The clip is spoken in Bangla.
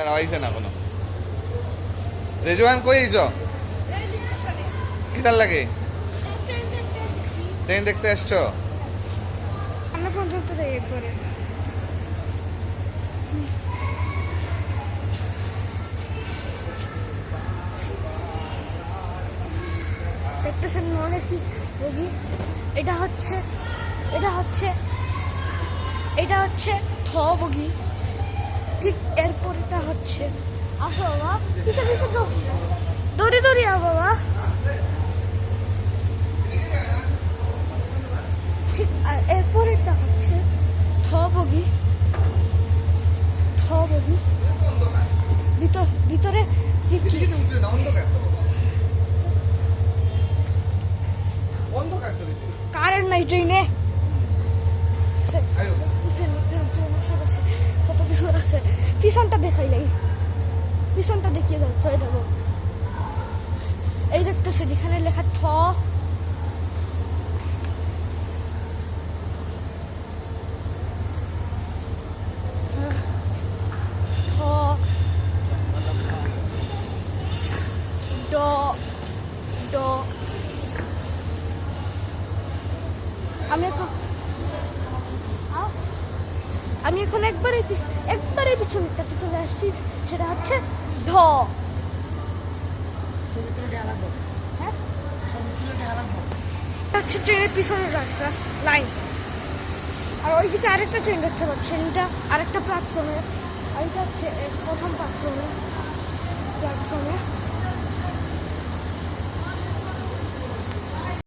তারা কই আইছ? কিতার লাগে? ট্রেন দেখতে আসছো? আমরা পর্যন্ত করে দেখতেছেন নন এসি বগি এটা হচ্ছে এটা হচ্ছে এটা হচ্ছে থ বগি ঠিক এরপর এটা হচ্ছে। আসো বাবা পিছে পিছে তো দৌড়ে দৌড়ে আও বাবা। ঠিক আর এরপরেরটা হচ্ছে থ বগি। থ বগি। ভিতর ভিতরে কারেন্ট নাই ট্রেনে। কত কিছু আছে। পিছনটা দেখাইলাই পিছনটা দেখিয়ে যাও চলে যাব। এই দেখতেছেন, এখানে লেখা ড। আমি এখন। আমি এখন একবারে একবারে পিছনটাতে চলে আসছি। সেটা হচ্ছে ঢ হ্যাঁ? হচ্ছে ট্রেনের পিছনের লাইন। আর ওইদিকে আরেকটা ট্রেন দেখতে পাচ্ছেন এটা আরেকটা প্ল্যাটফর্মে আর এটা হচ্ছে প্রথম প্ল্যাটফর্মে প্ল্যাটফর্মে